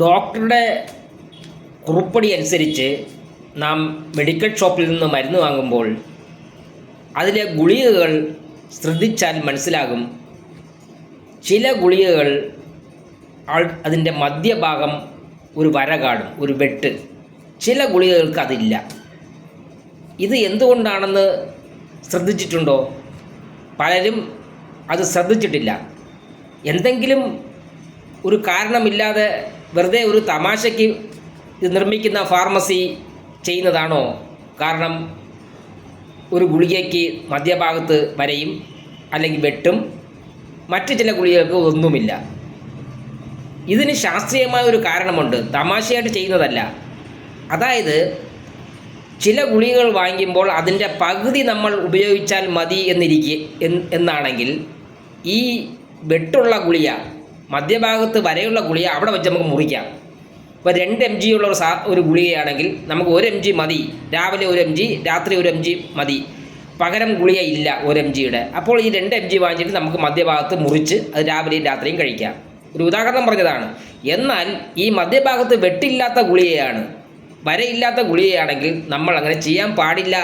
ഡോക്ടറുടെ കുറിപ്പടി അനുസരിച്ച് നാം മെഡിക്കൽ ഷോപ്പിൽ നിന്ന് മരുന്ന് വാങ്ങുമ്പോൾ അതിലെ ഗുളികകൾ ശ്രദ്ധിച്ചാൽ മനസ്സിലാകും. ചില ഗുളികകൾ അതിന്റെ മധ്യഭാഗം ഒരു വര കാണും ഒരു വെട്ട്. ചില ഗുളികകൾക്ക് അതില്ല. ഇത് എന്തുകൊണ്ടാണെന്ന് ശ്രദ്ധിച്ചിട്ടുണ്ടോ? പലരും അത് ശ്രദ്ധിച്ചിട്ടില്ല. എന്തെങ്കിലും ഒരു കാരണമില്ലാതെ വെറുതെ ഒരു തമാശയ്ക്ക് നിർമ്മിക്കുന്ന ഫാർമസി ചെയ്യുന്നതാണോ? കാരണം ഒരു ഗുളികയ്ക്ക് മധ്യഭാഗത്ത് വരയും അല്ലെങ്കിൽ വെട്ടും മറ്റു ചില ഗുളികൾക്ക് ഒന്നുമില്ല. ഇതിന് ശാസ്ത്രീയമായ ഒരു കാരണമുണ്ട്. തമാശയായിട്ട് ചെയ്യുന്നതല്ല. അതായത് ചില ഗുളികകൾ വാങ്ങിക്കുമ്പോൾ അതിന്റെ പകുതി നമ്മൾ ഉപയോഗിച്ചാൽ മതി എന്നിരിക്കെ എന്നാണെങ്കിൽ ഈ വെട്ടുള്ള ഗുളിക മധ്യഭാഗത്ത് വരെയുള്ള ഗുളിക അവിടെ വെച്ച് നമുക്ക് മുറിക്കാം. ഇപ്പോൾ രണ്ട് എം ജി ഉള്ള ഒരു സാ ഒരു ഗുളികയാണെങ്കിൽ നമുക്ക് ഒരു എം ജി മതി. രാവിലെ ഒരു എം ജി രാത്രി ഒരു എം ജി മതി. പകരം ഗുളിക ഇല്ല ഒരു എം ജിയുടെ അപ്പോൾ ഈ രണ്ട് എം ജി വാങ്ങിച്ചിട്ട് നമുക്ക് മധ്യഭാഗത്ത് മുറിച്ച് അത് രാവിലെയും രാത്രിയും കഴിക്കാം. ഒരു ഉദാഹരണം പറഞ്ഞതാണ്. എന്നാൽ ഈ മധ്യഭാഗത്ത് വെട്ടില്ലാത്ത ഗുളികയാണ് വരയില്ലാത്ത ഗുളികയാണെങ്കിൽ നമ്മൾ അങ്ങനെ ചെയ്യാൻ പാടില്ല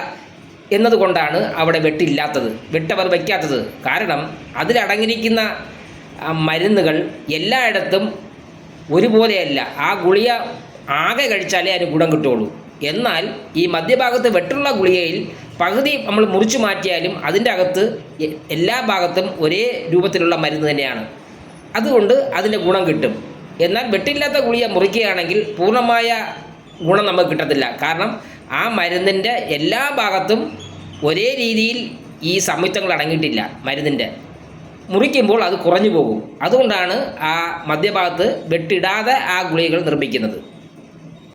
എന്നതുകൊണ്ടാണ് അവിടെ വെട്ടില്ലാത്തത് വെട്ടവർ വയ്ക്കാത്തത്. കാരണം അതിലടങ്ങിയിരിക്കുന്ന മരുന്നുകൾ എല്ലായിടത്തും ഒരുപോലെയല്ല. ആ ഗുളിക ആകെ കഴിച്ചാലേ അതിന് ഗുണം കിട്ടുള്ളൂ എന്നാൽ ഈ മധ്യഭാഗത്ത് വെട്ടുള്ള ഗുളികയിൽ പകുതി നമ്മൾ മുറിച്ചു മാറ്റിയാലും അതിന്റെ അകത്ത് എല്ലാ ഭാഗത്തും ഒരേ രൂപത്തിലുള്ള മരുന്ന് തന്നെയാണ്. അതുകൊണ്ട് അതിന്റെ ഗുണം കിട്ടും. എന്നാൽ വെട്ടില്ലാത്ത ഗുളിക മുറിക്കുകയാണെങ്കിൽ പൂർണമായ ഗുണം നമുക്ക് കിട്ടത്തില്ല. കാരണം ആ മരുന്നിന്റെ എല്ലാ ഭാഗത്തും ഒരേ രീതിയിൽ ഈ സംയുക്തങ്ങൾ അടങ്ങിയിട്ടില്ല മരുന്നിന്റെ. മുറിക്കുമ്പോൾ അത് കുറഞ്ഞു പോകും. അതുകൊണ്ടാണ് ആ മധ്യഭാഗത്ത് വെട്ടിടാതെ ആ ഗുളികകൾ നിർമ്മിക്കുന്നത്.